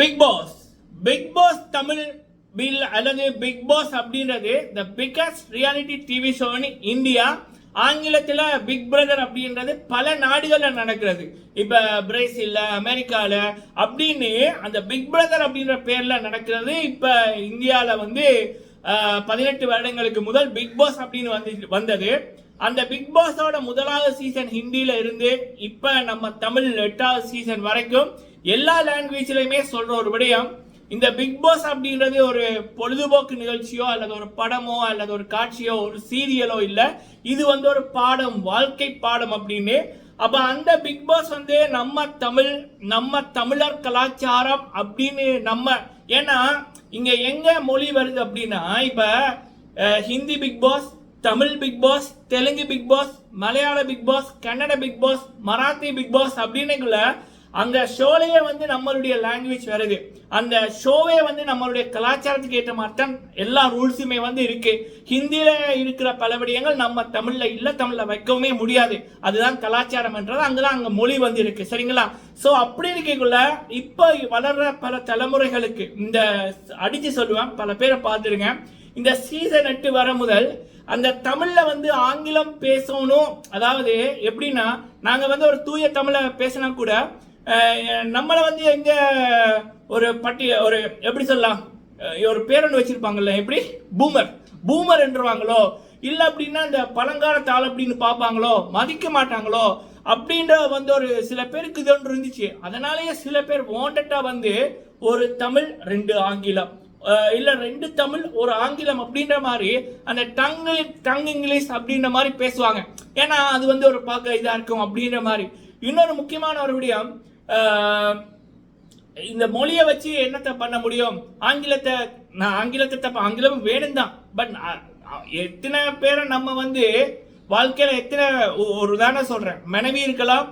Big boss big boss Tamil bill அல்லது big pass அப்படின்றது the biggest reality TV ஷோன்னு India ஆங்கிலத்தில் big brother அப்படின்றது பல நாடுகளில் நடக்கிறது. இப்போ பிரேசிலில் அமெரிக்காவில் அப்படின்னு அந்த பிக் பிரதர் அப்படின்ற பேரில் நடக்கிறது. இப்போ இந்தியாவில் வந்து பதினெட்டு வருடங்களுக்கு முதல் பிக் பாஸ் அப்படின்னு வந்து வந்தது. அந்த பிக் பாஸோட முதலாவது சீசன் ஹிந்தியில் இருந்து இப்போ நம்ம தமிழ் எட்டாவது சீசன் வரைக்கும் எல்லா லாங்குவேஜ்லையுமே சொல்கிற ஒரு விடயம் இந்த பிக் பாஸ் அப்படின்றது ஒரு பொழுதுபோக்கு நிகழ்ச்சியோ அல்லது ஒரு படமோ அல்லது ஒரு காட்சியோ ஒரு சீரியலோ இல்லை. இது வந்து ஒரு பாடம் வாழ்க்கை பாடம் அப்படின்னு. அப்போ அந்த பிக் பாஸ் வந்து நம்ம தமிழ் நம்ம தமிழர் கலாச்சாரம் அப்படின்னு நம்ம ஏன்னா இங்கே எங்கே மொழி வருது அப்படின்னா இப்போ Hindi big boss Tamil big boss Telugu big boss மலையாள big pass Kannada big boss Marathi big boss அப்படின்னுக்குள்ள அந்த ஷோலையே வந்து நம்மளுடைய லாங்குவேஜ் வருது. அந்த ஷோவே வந்து நம்மளுடைய கலாச்சாரத்துக்கு ஏற்ற மாதிரி தான் எல்லா ரூல்ஸுமே வந்து இருக்கு. ஹிந்தியில இருக்கிற பல விடயங்கள் நம்ம தமிழ்ல இல்ல தமிழ்ல வைக்கவுமே முடியாது. அதுதான் கலாச்சாரம் என்றது அங்கதான் அங்க மொழி வந்து இருக்கு. சரிங்களா? ஸோ அப்படி இருக்கக்குள்ள இப்போ வளர்ற பல தலைமுறைகளுக்கு இந்த அடிச்சு சொல்லுவேன் பல பேரை பார்த்துருங்க. இந்த சீசன் எட்டு வர முதல் அந்த தமிழ்ல வந்து ஆங்கிலம் பேசணும். அதாவது எப்படின்னா நாங்க வந்து ஒரு தூய தமிழ பேசினா கூட நம்மளை வந்து எங்க ஒரு பட்டி ஒரு எப்படி சொல்லலாம்? ஒரு பேரன் வச்சிருப்பாங்கல்ல எப்படி? பூமர். பூமர் என்றுவாங்களோ இல்லை அப்படின்னா இந்த பழங்காலத்து ஆள் அப்படின்னு பார்ப்பாங்களோ மதிக்க மாட்டாங்களோ அப்படின்ற வந்து ஒரு சில பேருக்கு இது ஒன்று இருந்துச்சு. அதனாலேயே சில பேர் வாண்டட்டாக வந்து ஒரு தமிழ் ரெண்டு ஆங்கிலம். இல்லை ரெண்டு தமிழ் ஒரு ஆங்கிலம் அப்படின்ற மாதிரி அந்த டங் டங் இங்கிலீஷ் அப்படின்ற மாதிரி பேசுவாங்க. ஏன்னா அது வந்து ஒரு பார்க்க இதாக இருக்கும் அப்படின்ற மாதிரி. இன்னொரு முக்கியமான ஒரு விடயம் இந்த மொழியை வச்சு என்னத்தை பண்ண முடியும்? ஆங்கிலத்தை நான் ஆங்கிலத்தை தப்ப ஆங்கிலம் வேணும் தான். பட் எத்தனை பேரை நம்ம வந்து வாழ்க்கையில் எத்தனை ஒரு தானே சொல்கிறேன் மனைவி இருக்கலாம்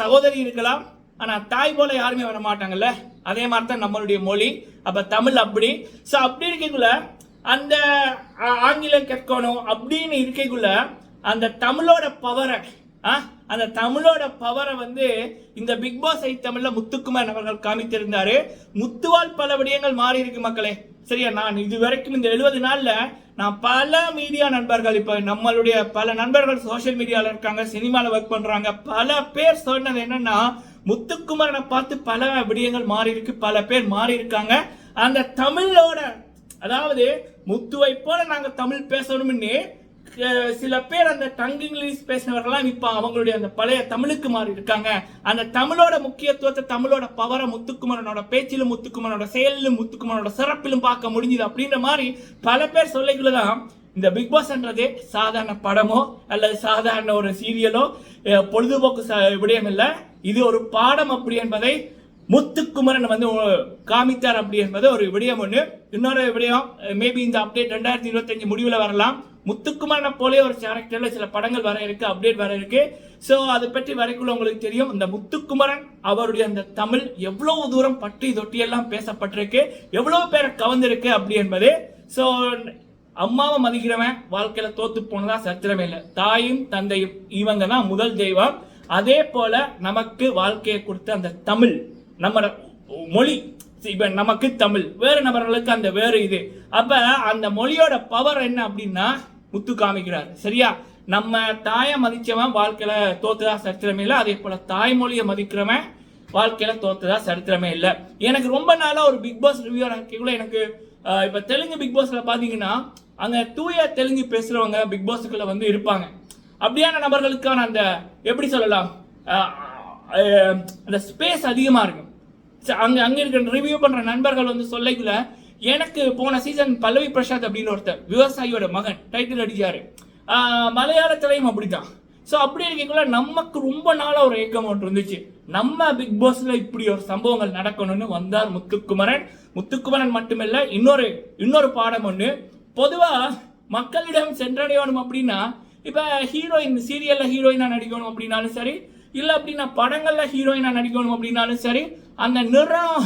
சகோதரி இருக்கலாம் ஆனால் தாய் போல யாருமே வர மாட்டாங்கல்ல? அதே மாதிரி தான் நம்மளுடைய மொழி. அப்போ தமிழ் அப்படி. ஸோ அப்படி இருக்கக்குள்ள அந்த ஆங்கிலம் கற்கணும் அப்படின்னு இருக்கைக்குள்ள அந்த தமிழோட பவரை அந்த தமிழோட பவரை வந்து இந்த பிக் பாஸ் ஐ தமிழ்ல முத்துக்குமார் அவர்கள் காமித்திருந்தாரு. முத்துவால் பல விடயங்கள் மாறி இருக்கு மக்களே. சரியா? நான் இது வரைக்கும் இந்த எழுபது நாள்ல நான் பல மீடியா நண்பர்கள் இப்ப நம்மளுடைய பல நண்பர்கள் சோஷியல் மீடியால இருக்காங்க சினிமால ஒர்க் பண்றாங்க பல பேர் சொன்னது என்னன்னா முத்துக்குமரனை பார்த்து பல விடயங்கள் மாறி இருக்கு பல பேர் மாறி இருக்காங்க. அந்த தமிழோட அதாவது முத்துவை போல நாங்க தமிழ் பேசணும்னு சில பேர் அந்த டங் இங்கிலீஷ் பேசினவர்கள்லாம் இப்போ அவங்களுடைய அந்த பழைய தமிழுக்கு மாறி இருக்காங்க. அந்த தமிழோட முக்கியத்துவத்தை தமிழோட பவரை முத்துக்குமரனோட பேச்சிலும் முத்துக்குமரனோட செயலிலும் முத்துக்குமரனோட சிறப்பிலும் பார்க்க முடிஞ்சுது அப்படின்ற மாதிரி பல பேர் சொல்லிக்குள்ளதான் இந்த பிக் பாஸ்ன்றது சாதாரண படமோ அல்லது சாதாரண ஒரு சீரியலோ பொழுதுபோக்கு ச- விடயம் இல்லை. இது ஒரு பாடம் அப்படி என்பதை முத்துக்குமரன் வந்து காமித்தார் அப்படி என்பது ஒரு விடயம் ஒன்று இன்னொரு விடயம் மேபி இந்த அப்டேட் ரெண்டாயிரத்தி இருபத்தஞ்சு முடிவில் வரலாம். முத்துக்குமரனை போலே ஒரு கேரக்டர்ல சில படங்கள் வர இருக்கு அப்டேட் வர இருக்கு. ஸோ அதை பற்றி வரைக்குள்ள உங்களுக்கு தெரியும். இந்த முத்துக்குமரன் அவருடைய அந்த தமிழ் எவ்வளவு தூரம் பற்றி தொட்டியெல்லாம் பேசப்பட்டிருக்கு எவ்வளவு பேரை கவர்ந்திருக்கு அப்படி என்பது. ஸோ அம்மாவை மதிக்கிறவன் வாழ்க்கையில தோத்து போனதா சத்திரமே இல்லை. தாயும் தந்தையும் இவங்க தான் முதல் தெய்வம். அதே போல நமக்கு வாழ்க்கையை கொடுத்த அந்த தமிழ் நம்ம மொழி இப்ப நமக்கு தமிழ் வேறு நபர்களுக்கு அந்த வேறு இது. அப்ப அந்த மொழியோட பவர் என்ன அப்படின்னா முத்து காமிக்கிறார். சரியா? நம்ம தாயை மதிச்சவன் வாழ்க்கையில தோத்துதா சரித்திரமே இல்லை. அதே போல தாய்மொழியை மதிக்கிறவன் வாழ்க்கையில தோத்துதா சரித்திரமே இல்லை. எனக்கு ரொம்ப நாளா ஒரு பிக் பாஸ் ரிவ்யூர் கூட எனக்கு இப்ப தெலுங்கு பிக் பாஸ்ல பாத்தீங்கன்னா அங்க தூய தெலுங்கு பேசுறவங்க பிக் பாஸுக்குள்ள வந்து இருப்பாங்க. அப்படியான நபர்களுக்கான அந்த எப்படி சொல்லலாம் அந்த ஸ்பேஸ் அதிகமா இருக்கும். ச- அங்க அங்க இருக்கிற ரிவ்யூ பண்ற நண்பர்கள் வந்து சொல்லிக்கல எனக்கு போன சீசன் பல்லவி பிரசாத் அப்படின்னு ஒருத்தர் விவசாயியோட மகன் டைட்டில் அடிச்சாரு. மலையாளத்திலையும் அப்படிதான் ஸோ அப்படி இருக்கீங்களா நமக்கு ரொம்ப நாளாக ஒரு ஏக்கம் ஒன்று இருந்துச்சு. நம்ம பிக் பாஸ்ல இப்படி ஒரு சம்பவங்கள் நடக்கணும்னு வந்தார் முத்துக்குமரன். முத்துக்குமரன் மட்டுமில்ல இன்னொரு இன்னொரு பாடம் ஒன்று பொதுவாக மக்களிடம் சென்றடையணும் அப்படின்னா இப்போ ஹீரோயின் சீரியலில் ஹீரோயினாக நடிக்கணும் அப்படின்னாலும் சரி இல்லை அப்படின்னா படங்களில் ஹீரோயினாக நடிக்கணும் அப்படின்னாலும் சரி அந்த நிறம்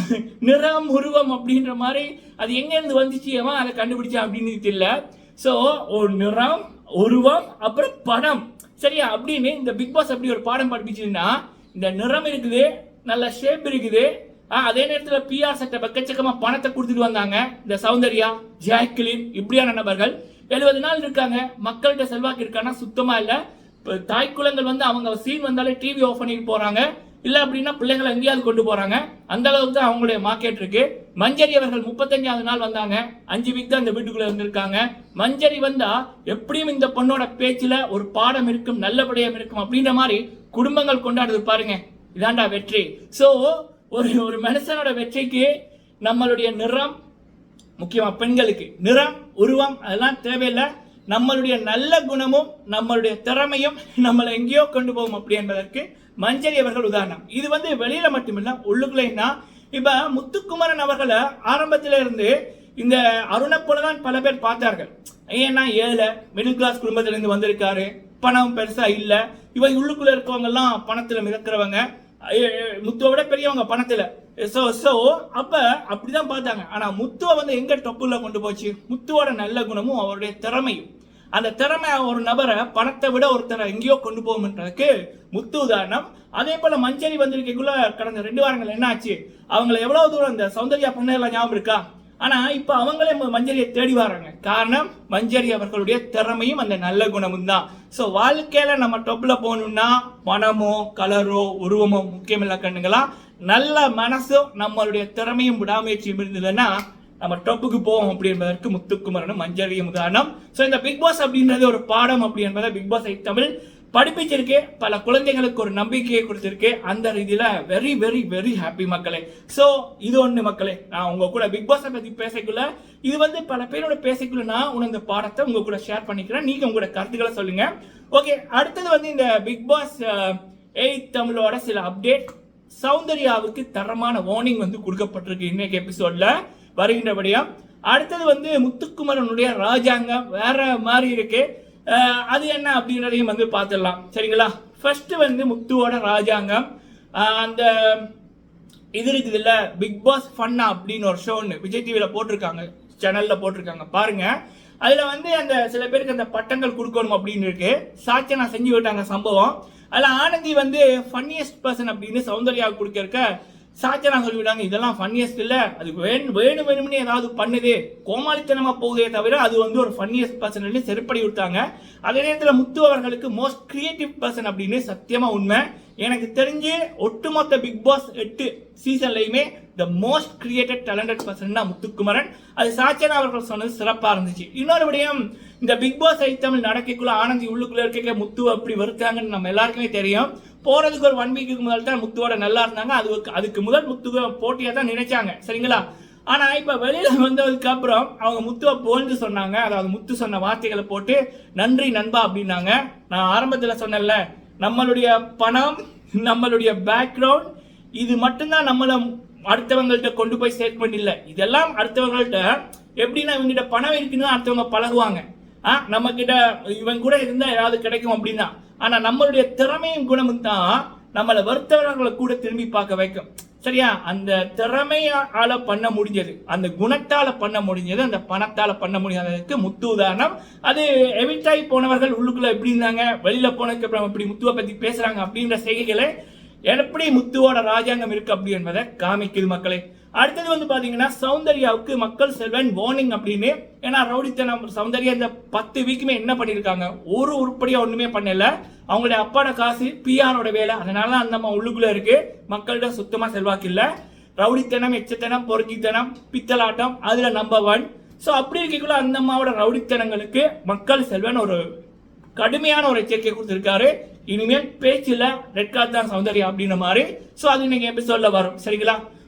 நிறம் உருவம் அப்படின்ற மாதிரி அது எங்கேருந்து வந்துச்சு அவன் அதை கண்டுபிடிச்சான் அப்படின்னு தெரியல ஸோ ஒரு நிறம் உருவம் அப்புறம் படம். சரியா? அப்படின்னு இந்த பிக் பாஸ் அப்படி ஒரு பாடம் படிப்பிச்சுன்னா இந்த நிறம் இருக்குது நல்ல ஷேப் இருக்குது. அதே நேரத்தில் பிஆர் சட்ட எக்கச்சக்கமா பணத்தை கொடுத்துட்டு வந்தாங்க. இந்த சௌந்தர்யா ஜாக்லின் இப்படியான நபர்கள். எழுபது நாள் இருக்காங்க. மக்கள்கிட்ட செல்வாக்கு இருக்கான்னா சுத்தமாக இல்லை. இப்போ தாய் வந்து அவங்க சீன் வந்தாலே டிவி ஆஃப் பண்ணிட்டு போகிறாங்க இல்லை அப்படின்னா பிள்ளைகளை எங்கேயாவது கொண்டு போகிறாங்க அந்த அளவுக்கு தான் அவங்களுடைய மார்க்கெட் இருக்கு. மஞ்சரி அவர்கள் முப்பத்தஞ்சாவது நாள் வந்தாங்க. அஞ்சு வீக் தான் இந்த வீட்டுக்குள்ளே இருந்திருக்காங்க. மஞ்சரி வந்தால் எப்படியும் இந்த பொண்ணோட பேச்சில் ஒரு பாடம் இருக்கும் நல்லபடியம் இருக்கும் அப்படின்ற மாதிரி குடும்பங்கள் கொண்டாடுது பாருங்க. இதாண்டா வெற்றி. ஸோ ஒரு ஒரு மனுஷனோட வெற்றிக்கு நம்மளுடைய நிறம் முக்கியமாக பெண்களுக்கு நிறம் உருவம் அதெல்லாம் தேவையில்லை. நம்மளுடைய நல்ல குணமும் நம்மளுடைய திறமையும் நம்மளை எங்கேயோ கொண்டு போகும் அப்படி என்பதற்கு மஞ்சரி அவர்கள் உதாரணம். இது வந்து வெளியில மட்டுமில்ல உள்ளுக்குள்ளேன்னா இப்ப முத்துக்குமரன் அவர்களை ஆரம்பத்தில இருந்து இந்த அருணை தான் பல பேர் பார்த்தார்கள். ஏன்னா ஏழை மிடில் கிளாஸ் குடும்பத்திலிருந்து வந்திருக்காரு. பணம் பெருசா இல்ல. இவன் உள்ளுக்குள்ள இருக்கவங்க எல்லாம் பணத்துல மிதக்கிறவங்க. முத்துவை விட பெரியவங்க பணத்துல. ஸோ ஸோ அப்போ அப்படி அப்படிதான் பார்த்தாங்க. ஆனால் முத்துவை வந்து எங்கே டொப்புல கொண்டு போச்சு? முத்துவோட நல்ல குணமும் அவருடைய திறமையும். அந்த திறமை ஒரு நபரை பணத்தை விட ஒருத்தரை எங்கேயோ கொண்டு போகும்ன்றதுக்கு முத்து உதாரணம். அதே போல் மஞ்சரி வந்திருக்கக்குள்ள கடந்த ரெண்டு வாரங்கள் என்ன ஆச்சு அவங்கள எவ்வளோ தூரம் இந்த சௌந்தர்யா பண்ணலாம் ஞாபகம் இருக்கா? ஆனால் இப்போ அவங்களே மஞ்சரியை தேடி வராங்க. காரணம் மஞ்சரி அவர்களுடைய திறமையும் அந்த நல்ல குணமும் தான். ஸோ வாழ்க்கையில் நம்ம டொப்பில் போகணும்னா பணமோ கலரோ உருவமோ முக்கியமில்லை கண்ணுங்களா நல்ல மனசும் நம்மளுடைய திறமையும் விடாமுயற்சியும் இருந்ததுன்னா நம்ம டொப்புக்கு போவோம் அப்படி என்பதற்கு முத்துக்குமரனும் மஞ்சரியும் உதாரணம். ஸோ இந்த பிக் பாஸ் அப்படின்றது ஒரு பாடம் அப்படி என்பதை பிக் பாஸ் ஐ தமிழ் படிப்பிச்சிருக்கு பல குழந்தைகளுக்கு ஒரு நம்பிக்கையை கொடுத்துருக்கு. அந்த ரீதியில் வெரி வெரி வெரி ஹாப்பி மக்களே. ஸோ இது ஒன்று மக்களே. நான் உங்கள் கூட பிக் பாஸை பற்றி பேசக்குள்ள இது வந்து பல பேரோட பேசக்குள்ள நான் உணர்ந்த பாடத்தை உங்கள் கூட ஷேர் பண்ணிக்கிறேன். நீங்கள் உங்களோட கருத்துக்களை சொல்லுங்கள் ஓகே அடுத்தது வந்து இந்த பிக் பாஸ் எயிட் தமிழோட சில அப்டேட் சௌந்தர்யாவுக்கு தரமான வார்னிங் வந்து கொடுக்கப்பட்டிருக்கு இன்னைக்கு எபிசோடில் வருகின்றபடியாக அடுத்தது வந்து முத்துக்குமரனுடைய ராஜாங்கம் வேற மாதிரி இருக்குது அது என்ன அப்படின்றதையும் வந்து பார்த்துடலாம். சரிங்களா? ஃபர்ஸ்ட் வந்து முத்துவோட ராஜாங்கம். அந்த இது இருக்குது இல்லை பிக் பாஸ் ஃபன்னா அப்படின்னு ஒரு ஷோ ஒன்று விஜய் டிவியில் போட்டிருக்காங்க. சேனலில் போட்டிருக்காங்க. பாருங்க. அதில் வந்து அந்த சில பேருக்கு அந்த பட்டங்கள் கொடுக்கணும் அப்படின்னு இருக்கு. நான் செஞ்சு விட்டாங்க சம்பவம். அதில் ஆனந்தி வந்து ஃபன்னியஸ்ட் பர்சன் அப்படின்னு சௌந்தர்யாவுக்கு கொடுக்க சாச்சனா சொல்லிவிட்டாங்க. இதெல்லாம் ஃபன்னியஸ்ட் இல்ல. அது வேணும் வேணும் வேணும்னு ஏதாவது பண்ணுது. கோமாளித்தனமா போகுதே தவிர அது வந்து ஒரு ஃபன்னியஸ்ட் பர்சன் செருப்படி விட்டாங்க. அதே நேரத்தில் முத்து அவர்களுக்கு மோஸ்ட் கிரியேட்டிவ் பர்சன் அப்படின்னு சத்தியமா உண்மை. எனக்கு தெரிஞ்சு ஒட்டுமொத்த பிக் பாஸ் எட்டு சீசன்லையுமே the most created talented person தான் முத்துக்குமரன். அது சாச்சனா அவர்கள் சொன்னது சிறப்பா இருந்துச்சு. இன்னொரு விடயம் இந்த பிக் பாஸ் ஐ தமிழ் நடக்கக்குள்ள ஆனந்தி உள்ளுக்குள்ள இருக்க முத்து அப்படி வருத்தாங்கன்னு நம்ம எல்லாருக்குமே தெரியும். போறதுக்கு ஒரு ஒன் வீக்கு முதல் தான் முத்துவோட நல்லா இருந்தாங்க. அது அதுக்கு முதல் முத்து போட்டியா தான் நினைச்சாங்க. சரிங்களா? ஆனா இப்ப வெளியில வந்ததுக்கு அப்புறம் அவங்க முத்துவை போல்ந்து சொன்னாங்க. அதாவது முத்து சொன்ன வார்த்தைகளை போட்டு நன்றி நண்பா அப்படின்னாங்க. நான் ஆரம்பத்துல சொன்னேன்ல நம்மளுடைய பணம் நம்மளுடைய பேக்ரவுண்ட் இது மட்டும்தான் நம்மள அடுத்தவங்கள்ட்ட கொண்டு போய் ஸ்டேட்மெண்ட் இல்ல இதெல்லாம் அடுத்தவங்கள்ட்ட எப்படின்னா இவங்கிட்ட பணம் இருக்குன்னு அடுத்தவங்க பழகுவாங்க. நம்ம கிட்ட இவன் கூட இருந்தா ஏதாவது கிடைக்கும் அப்படின்னா. ஆனா நம்மளுடைய திறமையும் குணமும் தான் நம்மளை வருத்தவர்களை கூட திரும்பி பார்க்க வைக்கும். சரியா? அந்த திறமையால பண்ண முடிஞ்சது அந்த குணத்தால பண்ண முடிஞ்சது அந்த பணத்தால பண்ண முடியாததுக்கு முத்து உதாரணம். அது எவிட்டாய் போனவர்கள் உள்ளுக்குள்ள எப்படி இருந்தாங்க? வெளியில போனதுக்கு அப்புறம் இப்படி முத்துவை பத்தி பேசுறாங்க அப்படின்ற செய்கைகளை எப்படி முத்துவோட ராஜாங்கம் இருக்கு அப்படி என்பதை காமிக்குது மக்களே. அடுத்தது வந்து பார்த்தீங்கன்னா சௌந்தர்யாவுக்கு மக்கள் செல்வன் வார்னிங் அப்படின்னு ஏன்னா ரவுடித்தனம் சௌந்தர்யா இந்த பத்து வீக்குமே என்ன பண்ணியிருக்காங்க ஒரு உருப்படியாக ஒன்றுமே பண்ணல. அவங்களுடைய அப்பாட காசு பிஆரோட வேலை. அதனால அந்த அம்மா உள்ளுக்குள்ளே இருக்கு. மக்கள்கிட்ட சுத்தமாக செல்வாக்கு இல்லை. ரவுடித்தனம் எச்சத்தனம் பொறுக்கித்தனம் பித்தலாட்டம் அதில் நம்பர் ஒன் ஸோ அப்படி இருக்கக்குள்ள அந்த அம்மாவோட ரவுடித்தனங்களுக்கு மக்கள் செல்வன் ஒரு கடுமையான ஒரு எச்சரிக்கை கொடுத்துருக்காரு. இனிமேல் பேச்சில் ரெட் கார்ட் தான் சௌந்தர்யா அப்படின்ற மாதிரி. ஸோ அது இன்னைக்கு எபிசோடில் வரும். சரிங்களா?